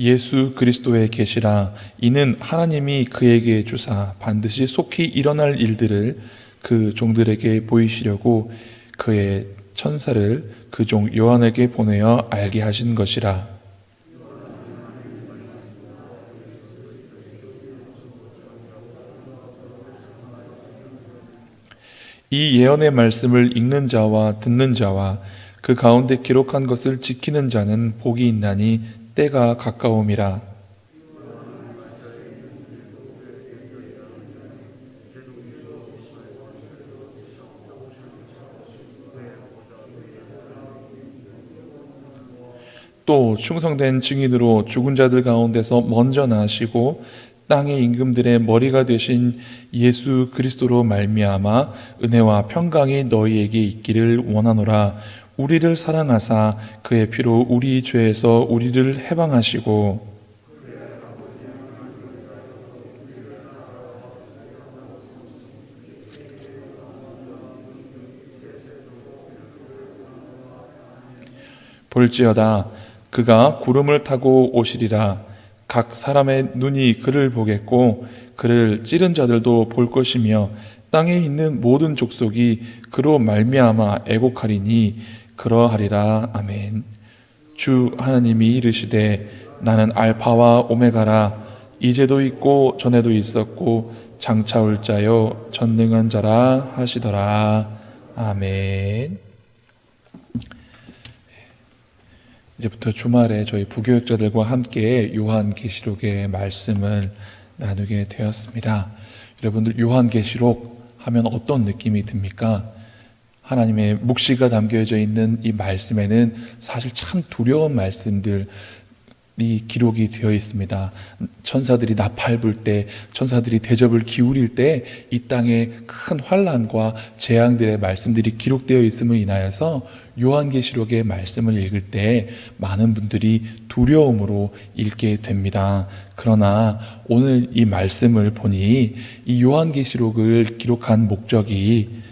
예수 그리스도의 계시라. 이는 하나님이 그에게 주사 반드시 속히 일어날 일들을 그 종들에게 보이시려고 그의 천사를 그 종 요한에게 보내어 알게 하신 것이라. 이 예언의 말씀을 읽는 자와 듣는 자와 그 가운데 기록한 것을 지키는 자는 복이 있나니 때가 가까움이라. 또 충성된 증인으로 죽은 자들 가운데서 먼저 나시고 땅의 임금들의 머리가 되신 예수 그리스도로 말미암아 은혜와 평강이 너희에게 있기를 원하노라 우리를 사랑하사 그의 피로 우리 죄에서 우리를 해방하시고 볼지어다 그가 구름을 타고 오시리라. 각 사람의 눈이 그를 보겠고 그를 찌른 자들도 볼 것이며 땅에 있는 모든 족속이 그로 말미암아 애곡하리니 그러하리라 아멘. 주 하나님이 이르시되 나는 알파와 오메가라 이제도 있고 전에도 있었고 장차 올 자요 전능한 자라 하시더라 아멘. 이제부터 주말에 저희 부교육자들과 함께 요한계시록의 말씀을 나누게 되었습니다. 여러분들 요한계시록 하면 어떤 느낌이 듭니까? 하나님의 묵시가 담겨져 있는 이 말씀에는 사실 참 두려운 말씀들 이 기록이 되어 있습니다. 천사들이 나팔 불 때, 천사들이 대접을 기울일 때 이 땅에 큰 환란과 재앙들의 말씀들이 기록되어 있음을 인하여서 요한계시록의 말씀을 읽을 때 많은 분들이 두려움으로 읽게 됩니다. 그러나 오늘 이 말씀을 보니 이 요한계시록을 기록한 목적이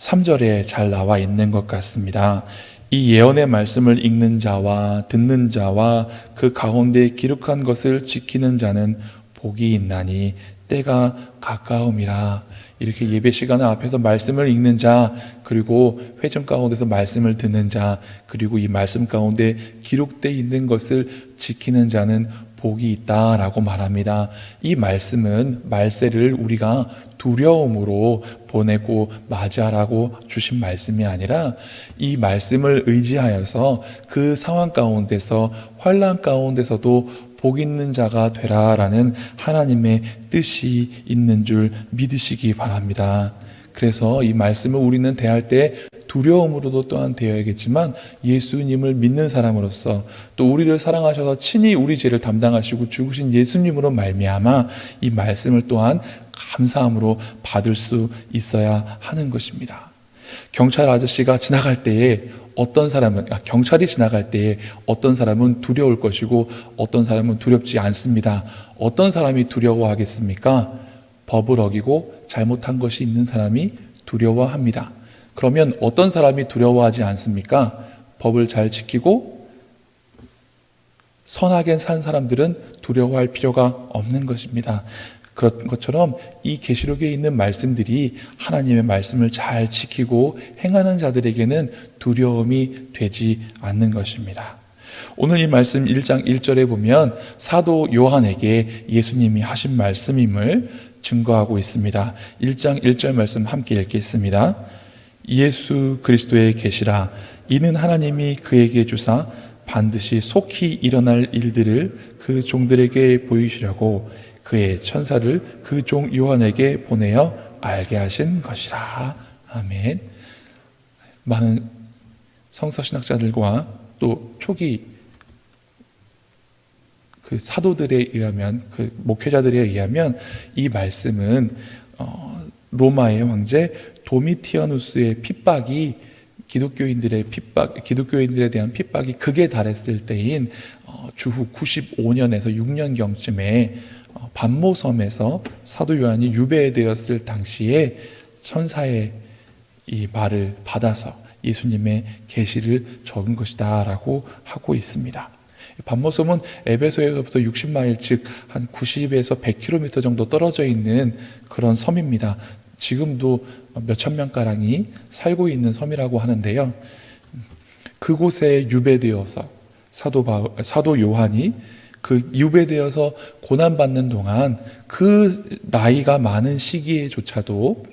3절에 잘 나와 있는 것 같습니다. 이 예언의 말씀을 읽는 자와 듣는 자와 그 가운데 기록한 것을 지키는 자는 복이 있나니 때가 가까움이라. 이렇게 예배 시간 앞에서 말씀을 읽는 자, 그리고 회전 가운데서 말씀을 듣는 자, 그리고 이 말씀 가운데 기록되어 있는 것을 지키는 자는 복이 있다라고 말합니다. 이 말씀은 말세를 우리가 두려움으로 보내고 맞이하라고 주신 말씀이 아니라 이 말씀을 의지하여서 그 상황 가운데서 환란 가운데서도 복 있는 자가 되라라는 하나님의 뜻이 있는 줄 믿으시기 바랍니다. 그래서 이 말씀을 우리는 대할 때 두려움으로도 또한 되어야겠지만 예수님을 믿는 사람으로서 또 우리를 사랑하셔서 친히 우리 죄를 담당하시고 죽으신 예수님으로 말미암아 이 말씀을 또한 감사함으로 받을 수 있어야 하는 것입니다. 경찰 아저씨가 지나갈 때에 어떤 사람은 아, 경찰이 지나갈 때에 어떤 사람은 두려울 것이고 어떤 사람은 두렵지 않습니다. 어떤 사람이 두려워하겠습니까? 법을 어기고 잘못한 것이 있는 사람이 두려워합니다. 그러면 어떤 사람이 두려워하지 않습니까? 법을 잘 지키고 선하게 산 사람들은 두려워할 필요가 없는 것입니다. 그런 것처럼 이 계시록에 있는 말씀들이 하나님의 말씀을 잘 지키고 행하는 자들에게는 두려움이 되지 않는 것입니다. 오늘 이 말씀 1장 1절에 보면 사도 요한에게 예수님이 하신 말씀임을 증거하고 있습니다. 1장 1절 말씀 함께 읽겠습니다. 예수 그리스도의 계시라 이는 하나님이 그에게 주사 반드시 속히 일어날 일들을 그 종들에게 보이시려고 그의 천사를 그 종 요한에게 보내어 알게 하신 것이라. 아멘. 많은 성서 신학자들과 또 초기 그 사도들에 의하면 그 목회자들에 의하면 이 말씀은 어, 로마의 황제 도미티아누스의 핍박이 기독교인들의 핍박, 기독교인들에 대한 핍박이 극에 달했을 때인 어, 주후 95년에서 6년경쯤에 어, 반모섬에서 사도 요한이 유배되었을 당시에 천사의 이 말을 받아서 예수님의 계시를 적은 것이다라고 하고 있습니다. 반모섬은 에베소에서부터 60마일 즉 한 90에서 100km 정도 떨어져 있는 그런 섬입니다. 지금도 몇천 명가량이 살고 있는 섬이라고 하는데요. 그곳에 유배되어서 사도 바, 사도 요한이 그 유배되어서 고난 받는 동안 그 나이가 많은 시기에조차도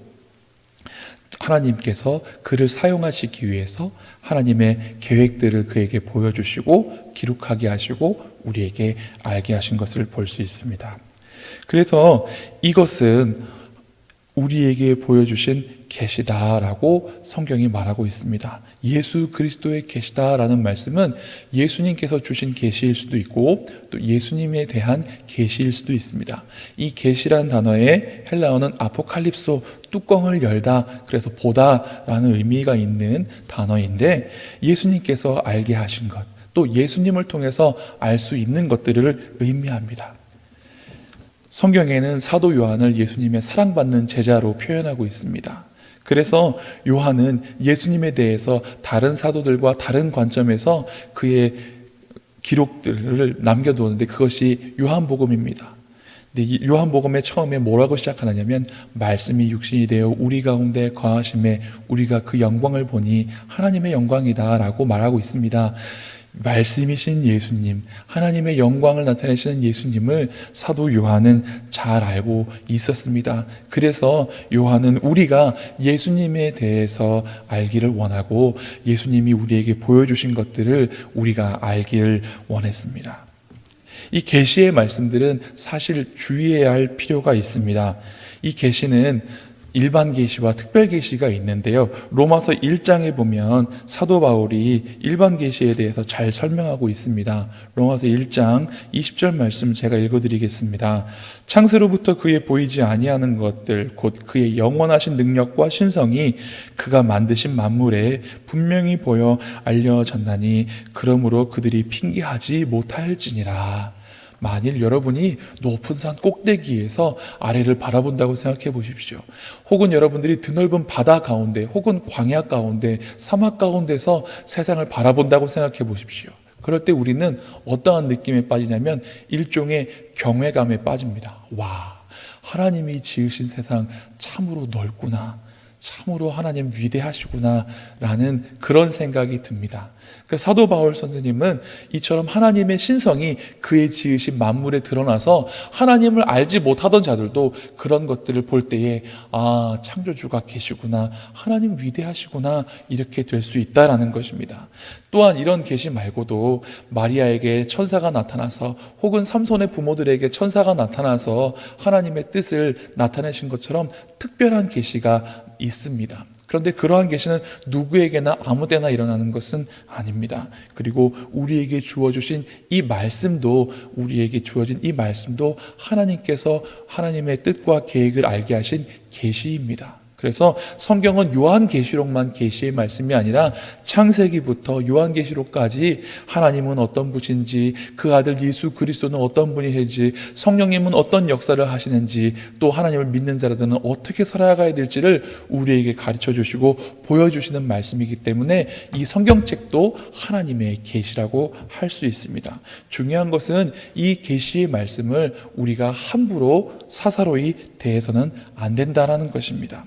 하나님께서 그를 사용하시기 위해서 하나님의 계획들을 그에게 보여주시고 기록하게 하시고 우리에게 알게 하신 것을 볼 수 있습니다. 그래서 이것은 우리에게 보여주신 계시다라고 성경이 말하고 있습니다. 예수 그리스도의 계시다라는 말씀은 예수님께서 주신 계시일 수도 있고 또 예수님에 대한 계시일 수도 있습니다. 이 계시란 단어의 헬라어는 아포칼립소 뚜껑을 열다 그래서 보다라는 의미가 있는 단어인데 예수님께서 알게 하신 것 또 예수님을 통해서 알 수 있는 것들을 의미합니다. 성경에는 사도 요한을 예수님의 사랑받는 제자로 표현하고 있습니다. 그래서 요한은 예수님에 대해서 다른 사도들과 다른 관점에서 그의 기록들을 남겨두었는데 그것이 요한복음입니다. 요한복음의 처음에 뭐라고 시작하느냐면 말씀이 육신이 되어 우리 가운데 거하심에 우리가 그 영광을 보니 하나님의 영광이다라고 말하고 있습니다. 말씀이신 예수님, 하나님의 영광을 나타내시는 예수님을 사도 요한은 잘 알고 있었습니다. 그래서 요한은 우리가 예수님에 대해서 알기를 원하고 예수님이 우리에게 보여주신 것들을 우리가 알기를 원했습니다. 이 계시의 말씀들은 사실 주의해야 할 필요가 있습니다. 이 계시는 일반 계시와 특별 계시가 있는데요. 로마서 1장에 보면 사도 바울이 일반 계시에 대해서 잘 설명하고 있습니다. 로마서 1장 20절 말씀 제가 읽어 드리겠습니다. 창세로부터 그의 보이지 아니하는 것들 곧 그의 영원하신 능력과 신성이 그가 만드신 만물에 분명히 보여 알려졌나니 그러므로 그들이 핑계하지 못할지니라. 만일 여러분이 높은 산 꼭대기에서 아래를 바라본다고 생각해 보십시오. 혹은 여러분들이 드넓은 바다 가운데, 혹은 광야 가운데, 사막 가운데서 세상을 바라본다고 생각해 보십시오. 그럴 때 우리는 어떠한 느낌에 빠지냐면 일종의 경외감에 빠집니다. 와, 하나님이 지으신 세상 참으로 넓구나. 참으로 하나님 위대하시구나. 라는 그런 생각이 듭니다. 그 사도 바울 선생님은 이처럼 하나님의 신성이 그의 지으신 만물에 드러나서 하나님을 알지 못하던 자들도 그런 것들을 볼 때에 아 창조주가 계시구나 하나님 위대하시구나 이렇게 될 수 있다라는 것입니다. 또한 이런 계시 말고도 마리아에게 천사가 나타나서 혹은 삼손의 부모들에게 천사가 나타나서 하나님의 뜻을 나타내신 것처럼 특별한 계시가 있습니다. 그런데 그러한 계시는 누구에게나 아무 때나 일어나는 것은 아닙니다. 그리고 우리에게 주어주신 이 말씀도 우리에게 주어진 이 말씀도 하나님께서 하나님의 뜻과 계획을 알게 하신 계시입니다. 그래서 성경은 요한계시록만 계시의 말씀이 아니라 창세기부터 요한계시록까지 하나님은 어떤 분인지 그 아들 예수 그리스도는 어떤 분이신지 성령님은 어떤 역사를 하시는지 또 하나님을 믿는 자들은 어떻게 살아가야 될지를 우리에게 가르쳐 주시고 보여 주시는 말씀이기 때문에 이 성경책도 하나님의 계시라고 할 수 있습니다. 중요한 것은 이 계시의 말씀을 우리가 함부로 사사로이 대해서는 안 된다라는 것입니다.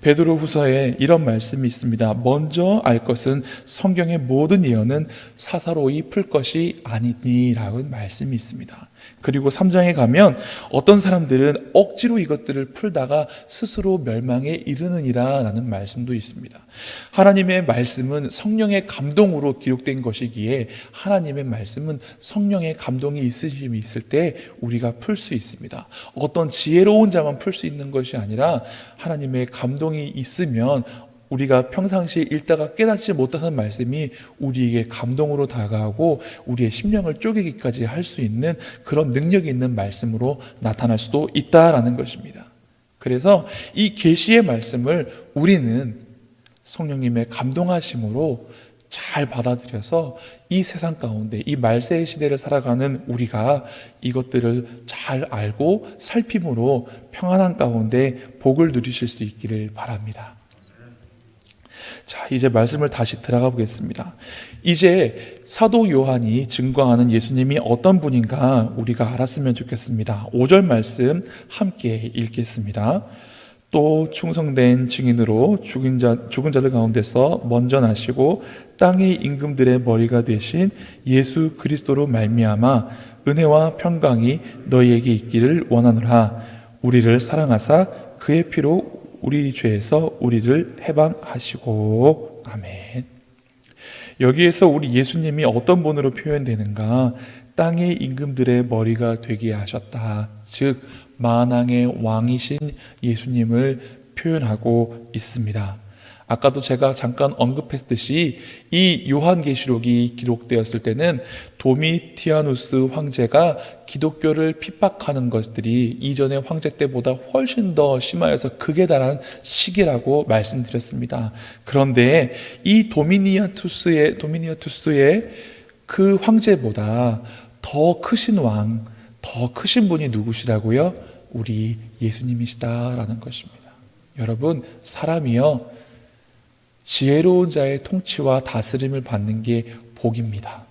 베드로 후서에 이런 말씀이 있습니다. 먼저 알 것은 성경의 모든 예언은 사사로이 풀 것이 아니니라는 말씀이 있습니다. 그리고 3장에 가면 어떤 사람들은 억지로 이것들을 풀다가 스스로 멸망에 이르느니라 라는 말씀도 있습니다. 하나님의 말씀은 성령의 감동으로 기록된 것이기에 하나님의 말씀은 성령의 감동이 있으심이 있을 때 우리가 풀 수 있습니다. 어떤 지혜로운 자만 풀 수 있는 것이 아니라 하나님의 감동이 있으면 우리가 평상시에 읽다가 깨닫지 못하는 말씀이 우리에게 감동으로 다가오고 우리의 심령을 쪼개기까지 할 수 있는 그런 능력이 있는 말씀으로 나타날 수도 있다라는 것입니다. 그래서 이 계시의 말씀을 우리는 성령님의 감동하심으로 잘 받아들여서 이 세상 가운데 이 말세의 시대를 살아가는 우리가 이것들을 잘 알고 살핌으로 평안한 가운데 복을 누리실 수 있기를 바랍니다. 자, 이제 말씀을 다시 들어가 보겠습니다. 이제 사도 요한이 증거하는 예수님이 어떤 분인가 우리가 알았으면 좋겠습니다. 5절 말씀 함께 읽겠습니다. 또 충성된 증인으로 죽은 자 죽은 자들 가운데서 먼저 나시고 땅의 임금들의 머리가 되신 예수 그리스도로 말미암아 은혜와 평강이 너희에게 있기를 원하노라 우리를 사랑하사 그의 피로 우리 죄에서 우리를 해방하시고 아멘. 여기에서 우리 예수님이 어떤 분으로 표현되는가? 땅의 임금들의 머리가 되게 하셨다. 즉 만왕의 왕이신 예수님을 표현하고 있습니다. 아까도 제가 잠깐 언급했듯이 이 요한계시록이 기록되었을 때는 도미티아누스 황제가 기독교를 핍박하는 것들이 이전의 황제 때보다 훨씬 더 심하여서 극에 달한 시기라고 말씀드렸습니다. 그런데 이 도미니아투스의 도미니아투스의 그 황제보다 더 크신 왕, 더 크신 분이 누구시라고요? 우리 예수님이시다라는 것입니다. 여러분, 사람이요. 지혜로운 자의 통치와 다스림을 받는 게 복입니다.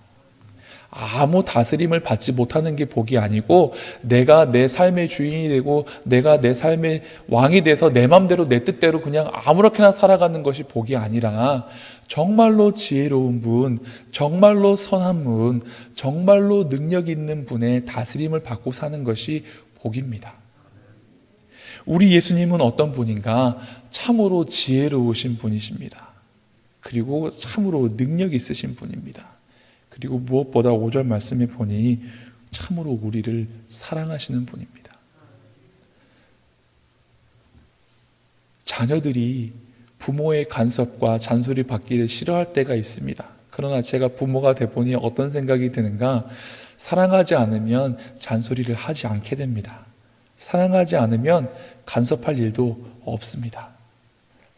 아무 다스림을 받지 못하는 게 복이 아니고 내가 내 삶의 주인이 되고 내가 내 삶의 왕이 돼서 내 맘대로 내 뜻대로 그냥 아무렇게나 살아가는 것이 복이 아니라 정말로 지혜로운 분, 정말로 선한 분, 정말로 능력 있는 분의 다스림을 받고 사는 것이 복입니다. 우리 예수님은 어떤 분인가? 참으로 지혜로우신 분이십니다. 그리고 참으로 능력 있으신 분입니다. 그리고 무엇보다 5절 말씀에 보니 참으로 우리를 사랑하시는 분입니다. 자녀들이 부모의 간섭과 잔소리 받기를 싫어할 때가 있습니다. 그러나 제가 부모가 돼 보니 어떤 생각이 드는가? 사랑하지 않으면 잔소리를 하지 않게 됩니다. 사랑하지 않으면 간섭할 일도 없습니다.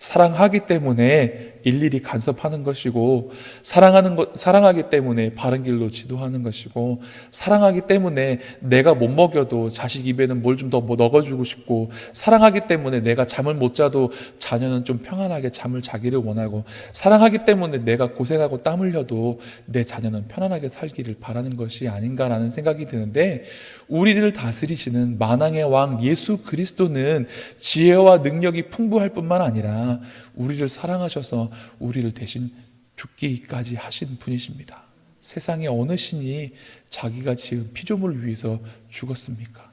사랑하기 때문에 일일이 간섭하는 것이고 사랑하는 것 사랑하기 때문에 바른 길로 지도하는 것이고 사랑하기 때문에 내가 못 먹여도 자식 입에는 뭘 좀 더 뭐 넣어주고 싶고 사랑하기 때문에 내가 잠을 못 자도 자녀는 좀 평안하게 잠을 자기를 원하고 사랑하기 때문에 내가 고생하고 땀 흘려도 내 자녀는 편안하게 살기를 바라는 것이 아닌가라는 생각이 드는데 우리를 다스리시는 만왕의 왕 예수 그리스도는 지혜와 능력이 풍부할 뿐만 아니라 우리를 사랑하셔서 우리를 대신 죽기까지 하신 분이십니다. 세상에 어느 신이 자기가 지은 피조물을 위해서 죽었습니까?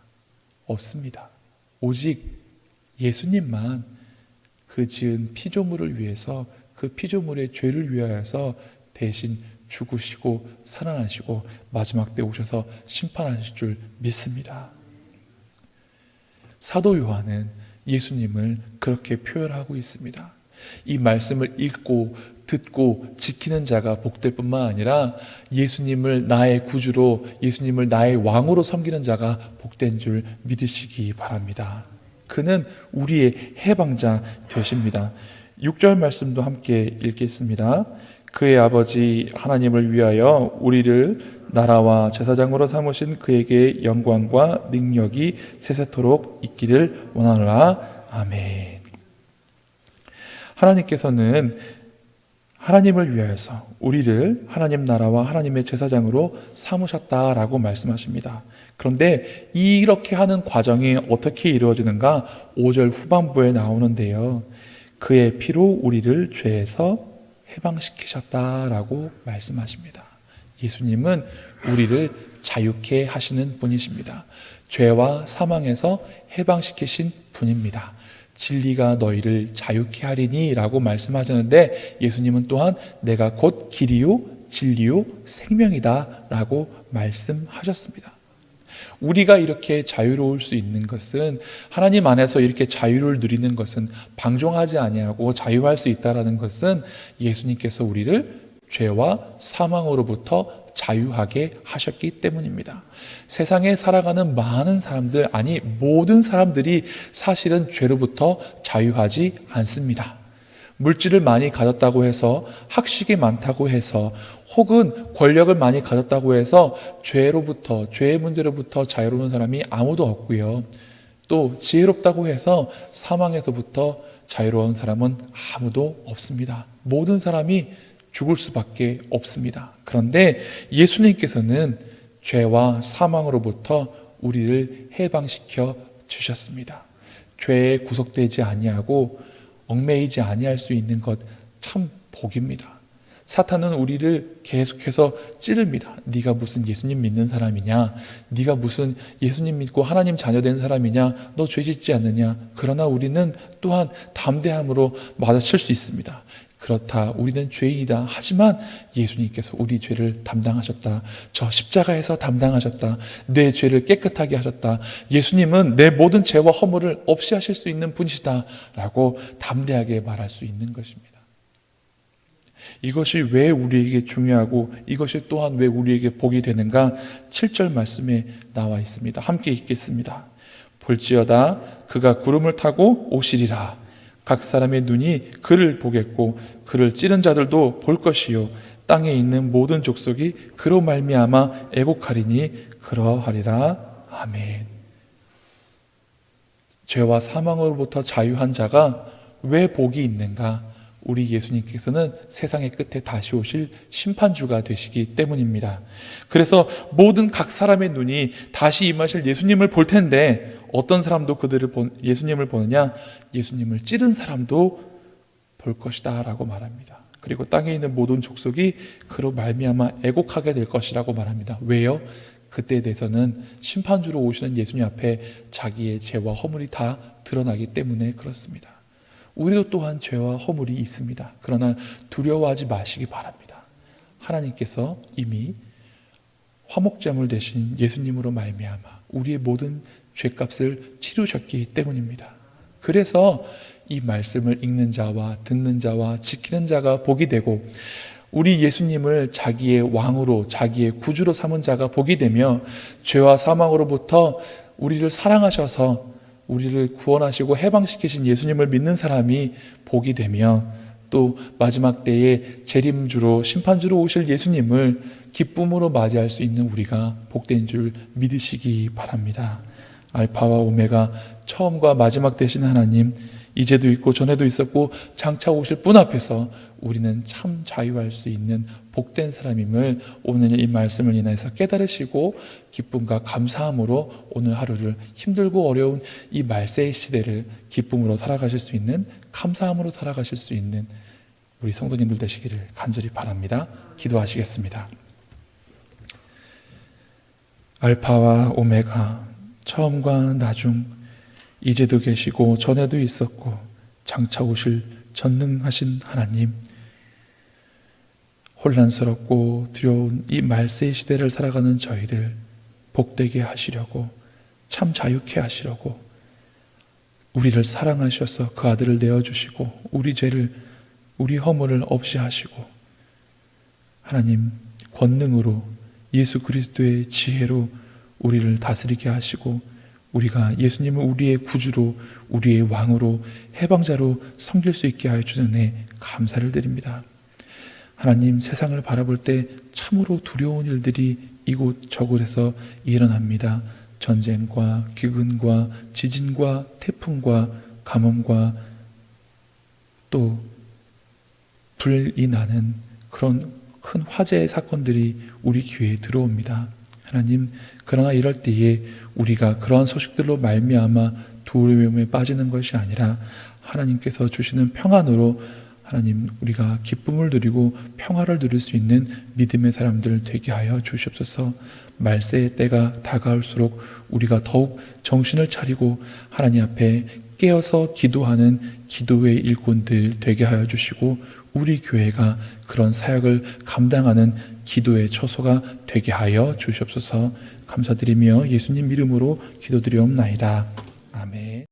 없습니다. 오직 예수님만 그 지은 피조물을 위해서 그 피조물의 죄를 위하여서 대신 죽으시고 살아나시고 마지막 때 오셔서 심판하실 줄 믿습니다. 사도 요한은 예수님을 그렇게 표현하고 있습니다. 이 말씀을 읽고 듣고 지키는 자가 복될 뿐만 아니라 예수님을 나의 구주로 예수님을 나의 왕으로 섬기는 자가 복된 줄 믿으시기 바랍니다. 그는 우리의 해방자 되십니다. 6절 말씀도 함께 읽겠습니다. 그의 아버지 하나님을 위하여 우리를 나라와 제사장으로 삼으신 그에게 영광과 능력이 세세토록 있기를 원하노라. 아멘. 하나님께서는 하나님을 위하여서 우리를 하나님 나라와 하나님의 제사장으로 삼으셨다라고 말씀하십니다. 그런데 이렇게 하는 과정이 어떻게 이루어지는가? 5절 후반부에 나오는데요. 그의 피로 우리를 죄에서 해방시키셨다라고 말씀하십니다. 예수님은 우리를 자유케 하시는 분이십니다. 죄와 사망에서 해방시키신 분입니다. 진리가 너희를 자유케 하리니 라고 말씀하셨는데 예수님은 또한 내가 곧 길이요, 진리요, 생명이다 라고 말씀하셨습니다. 우리가 이렇게 자유로울 수 있는 것은 하나님 안에서 이렇게 자유를 누리는 것은 방종하지 아니하고 자유할 수 있다라는 것은 예수님께서 우리를 죄와 사망으로부터 자유하게 하셨기 때문입니다. 세상에 살아가는 많은 사람들, 아니, 모든 사람들이 사실은 죄로부터 자유하지 않습니다. 물질을 많이 가졌다고 해서 학식이 많다고 해서 혹은 권력을 많이 가졌다고 해서 죄로부터 죄의 문제로부터 자유로운 사람이 아무도 없고요. 또 지혜롭다고 해서 사망에서부터 자유로운 사람은 아무도 없습니다. 모든 사람이 죽을 수밖에 없습니다. 그런데 예수님께서는 죄와 사망으로부터 우리를 해방시켜 주셨습니다. 죄에 구속되지 아니하고 얽매이지 아니할 수 있는 것 참 복입니다. 사탄은 우리를 계속해서 찌릅니다. 네가 무슨 예수님 믿는 사람이냐? 네가 무슨 예수님 믿고 하나님 자녀 된 사람이냐? 너 죄 짓지 않느냐? 그러나 우리는 또한 담대함으로 맞아칠 수 있습니다. 그렇다. 우리는 죄인이다. 하지만 예수님께서 우리 죄를 담당하셨다. 저 십자가에서 담당하셨다. 내 죄를 깨끗하게 하셨다. 예수님은 내 모든 죄와 허물을 없이 하실 수 있는 분이시다. 라고 담대하게 말할 수 있는 것입니다. 이것이 왜 우리에게 중요하고 이것이 또한 왜 우리에게 복이 되는가? 7절 말씀에 나와 있습니다. 함께 읽겠습니다. 볼지어다 그가 구름을 타고 오시리라. 각 사람의 눈이 그를 보겠고 그를 찌른 자들도 볼 것이요 땅에 있는 모든 족속이 그로 말미암아 애곡하리니 그러하리라. 아멘. 죄와 사망으로부터 자유한 자가 왜 복이 있는가? 우리 예수님께서는 세상의 끝에 다시 오실 심판주가 되시기 때문입니다. 그래서 모든 각 사람의 눈이 다시 임하실 예수님을 볼 텐데 어떤 사람도 그들을 본 예수님을 보느냐? 예수님을 찌른 사람도 볼 것이다라고 말합니다. 그리고 땅에 있는 모든 족속이 그로 말미암아 애곡하게 될 것이라고 말합니다. 왜요? 그때에 대해서는 심판주로 오시는 예수님 앞에 자기의 죄와 허물이 다 드러나기 때문에 그렇습니다. 우리도 또한 죄와 허물이 있습니다. 그러나 두려워하지 마시기 바랍니다. 하나님께서 이미 화목제물 대신 예수님으로 말미암아 우리의 모든 죄값을 치르셨기 때문입니다. 그래서 이 말씀을 읽는 자와 듣는 자와 지키는 자가 복이 되고 우리 예수님을 자기의 왕으로 자기의 구주로 삼은 자가 복이 되며 죄와 사망으로부터 우리를 사랑하셔서 우리를 구원하시고 해방시키신 예수님을 믿는 사람이 복이 되며 또 마지막 때에 재림주로 심판주로 오실 예수님을 기쁨으로 맞이할 수 있는 우리가 복된 줄 믿으시기 바랍니다. 알파와 오메가 처음과 마지막 되신 하나님 이제도 있고 전에도 있었고 장차 오실 분 앞에서 우리는 참 자유할 수 있는 복된 사람임을 오늘 이 말씀을 인해서 깨달으시고 기쁨과 감사함으로 오늘 하루를 힘들고 어려운 이 말세의 시대를 기쁨으로 살아가실 수 있는 감사함으로 살아가실 수 있는 우리 성도님들 되시기를 간절히 바랍니다. 기도하시겠습니다. 알파와 오메가 처음과 나중 이제도 계시고 전에도 있었고 장차 오실 전능하신 하나님 혼란스럽고 두려운 이 말세의 시대를 살아가는 저희들 복되게 하시려고 참 자유케 하시려고 우리를 사랑하셔서 그 아들을 내어주시고 우리 죄를 우리 허물을 없이 하시고 하나님 권능으로 예수 그리스도의 지혜로 우리를 다스리게 하시고 우리가 예수님을 우리의 구주로 우리의 왕으로 해방자로 섬길 수 있게 하여 주는 감사를 드립니다. 하나님 세상을 바라볼 때 참으로 두려운 일들이 이곳 저곳에서 일어납니다. 전쟁과 기근과 지진과 태풍과 가뭄과 또 불이 나는 그런 큰 화재의 사건들이 우리 귀에 들어옵니다. 하나님, 그러나 이럴 때에 우리가 그러한 소식들로 말미암아 두려움에 빠지는 것이 아니라 하나님께서 주시는 평안으로 하나님 우리가 기쁨을 누리고 평화를 누릴 수 있는 믿음의 사람들 되게 하여 주시옵소서. 말세의 때가 다가올수록 우리가 더욱 정신을 차리고 하나님 앞에 깨어서 기도하는 기도의 일꾼들 되게 하여 주시고 우리 교회가 그런 사역을 감당하는 기도의 처소가 되게 하여 주시옵소서 감사드리며 예수님 이름으로 기도드리옵나이다. 아멘.